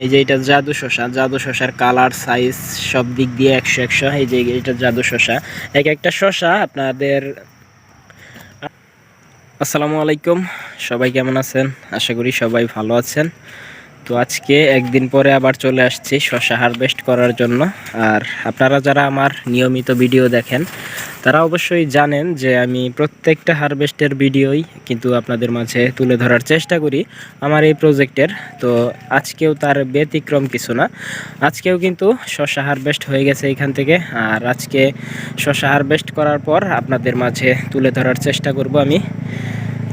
এই যে এটা জাদু শশা, জাদু শশার কালার সাইজ সব দিক দিয়ে একশো একশো। এই যে এটা জাদু শশা। এক একটা শশা আপনাদের আসসালামু আলাইকুম। সবাই কেমন আছেন? আশা করি সবাই ভালো আছেন। তো আজকে একদিন পরে আবার চলে আসছি শশা হারভেস্ট করার জন্য। আর আপনারা যারা আমার নিয়মিত ভিডিও দেখেন তারা অবশ্যই জানেন যে আমি প্রত্যেকটা হারভেস্টের ভিডিওই কিন্তু আপনাদের মাঝে তুলে ধরার চেষ্টা করি আমার এই প্রজেক্টের। তো আজকেও তার ব্যতিক্রম কিছু না। আজকেও কিন্তু শশা হারভেস্ট হয়ে গেছে এখান থেকে। আর আজকে শশা হারভেস্ট করার পর আপনাদের মাঝে তুলে ধরার চেষ্টা করব আমি।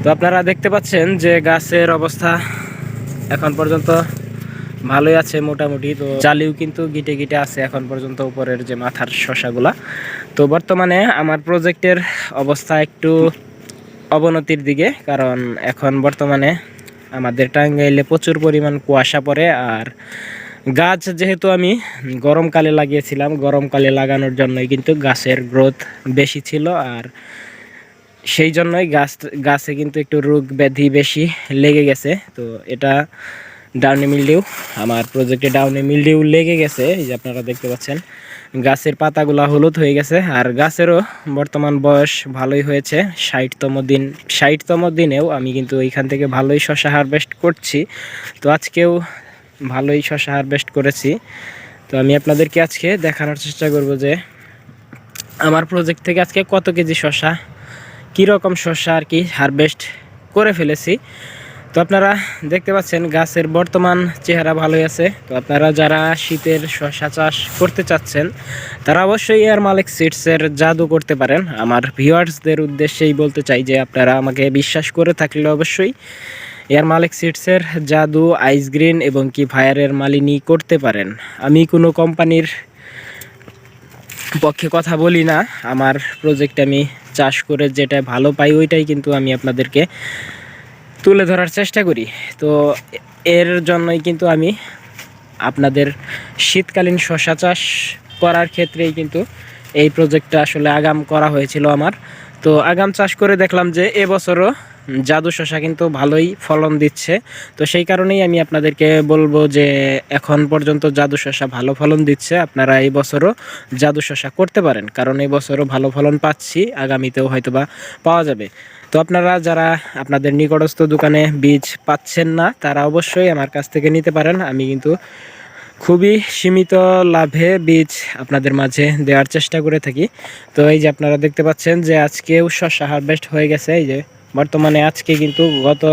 তো আপনারা দেখতে পাচ্ছেন যে গাছের অবস্থা এখন পর্যন্ত ভালোই আছে মোটামুটি। তো জালিও কিন্তু গিটে গিটে আছে এখন পর্যন্ত উপরের যে মাথার শশাগুলা। তো বর্তমানে আমার প্রজেক্টের অবস্থা একটু অবনতির দিকে, কারণ এখন বর্তমানে আমাদের টাঙ্গাইলে প্রচুর পরিমাণ কুয়াশা পড়ে আর গাছ যেহেতু আমি গরমকালে লাগিয়েছিলাম, গরমকালে লাগানোর জন্যই কিন্তু গাছের গ্রোথ বেশি ছিল আর সেই জন্যই গাছ, গাছে কিন্তু একটু রোগ ব্যাধি বেশি লেগে গেছে। তো এটা ডাউনি মিলডিউ আমার প্রজেক্টে ডাউনি মিলডিউ লেগে গেছে, এই যে আপনারা দেখতে পাচ্ছেন। গাছের পাতাগুলো হলুদ হয়ে গেছে, আর গাছেরও বর্তমান বয়স ভালোই হয়েছে। ষাটতম দিন, ষাটতম দিনেও আমি কিন্তু এইখান থেকে ভালোই শশা হারভেস্ট করছি। তো আজকেও ভালোই শশা হারভেস্ট করেছি। তো আমি আপনাদেরকে আজকে দেখানোর চেষ্টা করব যে আমার প্রজেক্ট থেকে আজকে কত কেজি শশা, কীরকম শস্য আর কি হারভেস্ট করে ফেলেছি। তো আপনারা দেখতে পাচ্ছেন গাছের বর্তমান চেহারা ভালোই আছে। তো আপনারা যারা শীতের শশা চাষ করতে চাচ্ছেন, তারা অবশ্যই এয়ার মালিক সিডসের জাদু করতে পারেন। আমার ভিউয়ার্সদের উদ্দেশ্যেই বলতে চাই যে আপনারা আমাকে বিশ্বাস করে থাকলে অবশ্যই এয়ার মালিক সিডসের জাদু আইস গ্রিন এবং কি ফায়ারের মালিনী করতে পারেন। আমি কোনো কোম্পানির পক্ষে কথা বলি না। আমার প্রজেক্ট আমি চাষ করে যেটা ভালো পাই, ওইটাই কিন্তু আমি আপনাদেরকে তুলে ধরার চেষ্টা করি। তো এর জন্যই কিন্তু আমি আপনাদের শীতকালীন শশা চাষ করার ক্ষেত্রেই কিন্তু এই প্রজেক্টটা আসলে আগাম করা হয়েছিল আমার। তো আগাম চাষ করে দেখলাম যে এবছরও জাদু শশা কিন্তু ভালোই ফলন দিচ্ছে। তো সেই কারণেই আমি আপনাদেরকে বলব যে, এখন পর্যন্ত জাদু শশা ভালো ফলন দিচ্ছে। আপনারা এই বছরও জাদু শশা করতে পারেন, কারণ এই বছরও ভালো ফলন পাচ্ছি, আগামীতেও হয়তোবা পাওয়া যাবে। তো আপনারা যারা আপনাদের নিকটস্থ দোকানে বীজ পাচ্ছেন না, তারা অবশ্যই আমার কাছ থেকে নিতে পারেন। আমি কিন্তু খুবই সীমিত লাভে বীজ আপনাদের মাঝে দেওয়ার চেষ্টা করে থাকি। তো এই যে আপনারা দেখতে পাচ্ছেন যে, আজকেও শস্য হারভেস্ট হয়ে গেছে। এই যে বর্তমানে আজকে কিন্তু গত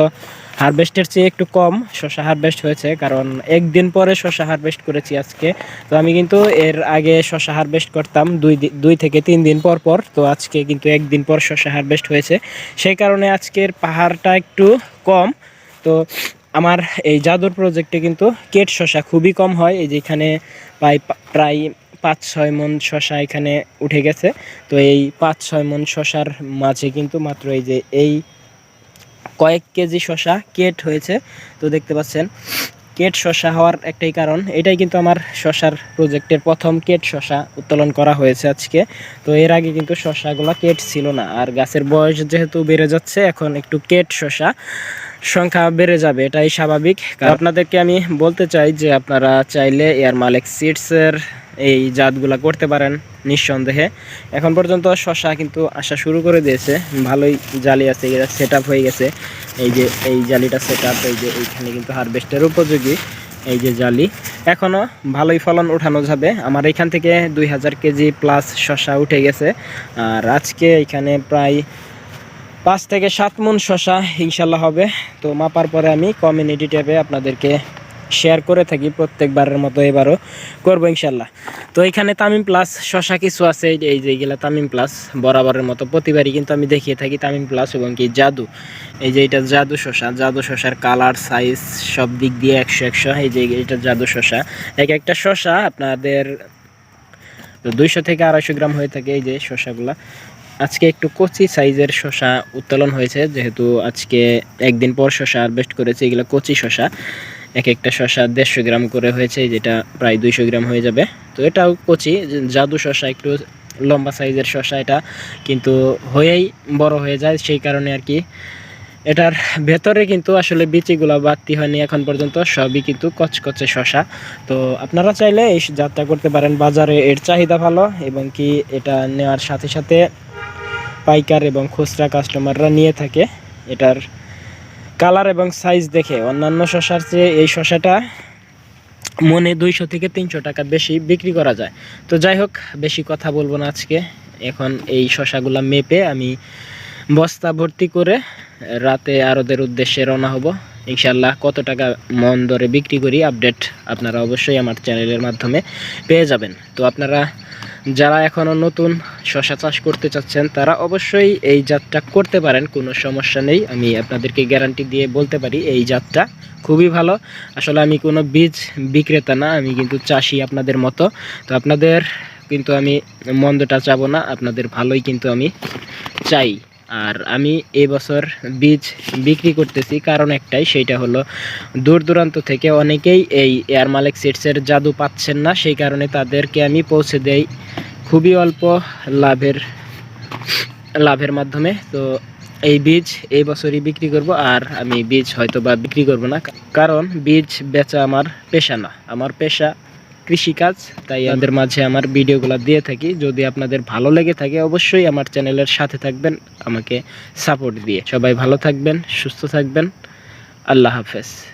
হারভেস্টের চেয়ে একটু কম শশা হারভেস্ট হয়েছে, কারণ একদিন পরে শশা হারভেস্ট করেছি আজকে। তো আমি কিন্তু এর আগে শশা হারভেস্ট করতাম দুই দুই থেকে তিন দিন পর পর, তো আজকে কিন্তু একদিন পর শশা হারভেস্ট হয়েছে। সেই কারণে আজকের পাহাড়টা একটু কম। তো আমার এই জাদুর প্রজেক্টে কিন্তু কেট শশা খুবই কম হয়, এই যে এখানে প্রায় প্রায় পাঁচ ছয় মন শশা এখানে উঠে গেছে। তো এই পাঁচ ছয় মন শশার মাঝে কিন্তু মাত্র এই যে এই কয়েক কেজি শশা কেট হয়েছে। তো দেখতে পাচ্ছেন, কেট শশা হওয়ার একটাই কারণ, এটাই কিন্তু আমার শশার প্রজেক্টের প্রথম কেট শশা উত্তোলন করা হয়েছে আজকে। তো এর আগে কিন্তু শশাগুলো কেট ছিল না, আর গাছের বয়স যেহেতু বেড়ে যাচ্ছে, এখন একটু কেট শশা। সংখ্যা বেড়ে যাবে, এটাই স্বাভাবিক। আপনাদেরকে আমি বলতে চাই যে আপনারা চাইলে এয়ার মালিক সিডসের এই জাতগুলা করতে পারেন নিঃসন্দেহে। এখন পর্যন্ত শশা কিন্তু আসা শুরু করে দিয়েছে, ভালোই জালি আছে এটা সেট হয়ে গেছে। এই যে, এই জালিটা সেট এই যে এইখানে কিন্তু হারভেস্টের উপযোগী, এই যে জালি। এখনও ভালোই ফলন ওঠানো যাবে। আমার এখান থেকে দুই হাজার কেজি প্লাস শশা উঠে গেছে। আর আজকে এখানে প্রায় পাঁচ থেকে সাত মন শশা ইনশাল্লাহ হবে। তো মাপার পরে আমি কমিউনিটি ট্যাবে আপনাদেরকে শেয়ার করে থাকি, প্রত্যেকবারের মতো এবারও করব ইনশাল্লাহ। তো এখানে তামিম প্লাস শশা কিছু আছে, এই যে এই যে এইগুলা তামিম প্লাস বরাবরের মতো প্রতিবারই কিন্তু আমি দেখিয়ে থাকি তামিম প্লাস এবং কি জাদু। এই যে এটা জাদু শশা, জাদু শশার কালার সাইজ সব দিক দিয়ে একশো একশো, এই যে এটা জাদু শশা। এক একটা শশা আপনাদের দুইশো থেকে আড়াইশো গ্রাম হয়ে থাকে এই যে শশাগুলা। আজকে একটু কচি সাইজের শশা উত্তোলন হয়েছে, যেহেতু আজকে একদিন পর শশা হারভেস্ট করেছে, এগুলো কচি শশা এক একটা শশা দেড়শো গ্রাম করে হয়েছে, যেটা প্রায় দুইশো গ্রাম হয়ে যাবে। তো এটাও কচি জাদু শশা একটু লম্বা সাইজের শশা এটা, কিন্তু হয়েই বড় হয়ে যায় সেই কারণে আর কি। এটার ভেতরে কিন্তু আসলে বিচিগুলো বাড়তি হয়নি এখন পর্যন্ত, সবই কিন্তু কচকচে শশা তো আপনারা চাইলে এই যাত্রা করতে পারেন, বাজারে এর চাহিদা ভালো, এবং কি এটা নেওয়ার সাথে সাথে পাইকার এবং খুচরা কাস্টমাররা নিয়ে থাকে। এটার কালার এবং সাইজ দেখে অন্যান্য শশার চেয়ে এই শশাটা মনে দুইশো থেকে তিনশো টাকা বেশি বিক্রি করা যায়। তো যাই হোক, বেশি কথা বলব না আজকে। এখন এই শশাগুলা মেপে আমি বস্তা ভর্তি করে রাতে আরদের উদ্দেশ্যে রওনা হব। ইনশাল্লাহ কত টাকা মন দরে বিক্রি করি, আপডেট আপনারা অবশ্যই আমার চ্যানেলের মাধ্যমে পেয়ে যাবেন। তো আপনারা যারা এখনও নতুন শশা চাষ করতে চাচ্ছেন, তারা অবশ্যই এই জাতটা করতে পারেন, কোনো সমস্যা নেই। আমি আপনাদেরকে গ্যারান্টি দিয়ে বলতে পারি, এই জাতটা খুবই ভালো। আসলে আমি কোনো বীজ বিক্রেতা না, আমি কিন্তু চাষি আপনাদের মতো। তো আপনাদের কিন্তু আমি মন্দটা চাবো না, আপনাদের ভালোই কিন্তু আমি চাই। আর আমি এবছর বীজ বিক্রি করতেছি। কারণ একটাই, সেইটা হলো দূর দূরান্ত থেকে অনেকেই এই এয়ার মালিক সিটসের জাদু পাচ্ছেন না। সেই কারণে তাদেরকে আমি পৌঁছে দেই খুবই অল্প লাভের লাভের মাধ্যমে। তো এই বীজ এই বছরই বিক্রি করব আর আমি বীজ হয়তো বা বিক্রি করব না। কারণ বীজ বেচা আমার পেশা না। আমার পেশা কৃষিকাজ তাই আমাদের মাঝে আমার ভিডিওগুলো দিয়ে থাকি। যদি আপনাদের ভালো লেগে থাকে অবশ্যই আমার চ্যানেলের সাথে থাকবেন আমাকে সাপোর্ট দিয়ে। সবাই ভালো থাকবেন সুস্থ থাকবেন। আল্লাহ হাফেজ।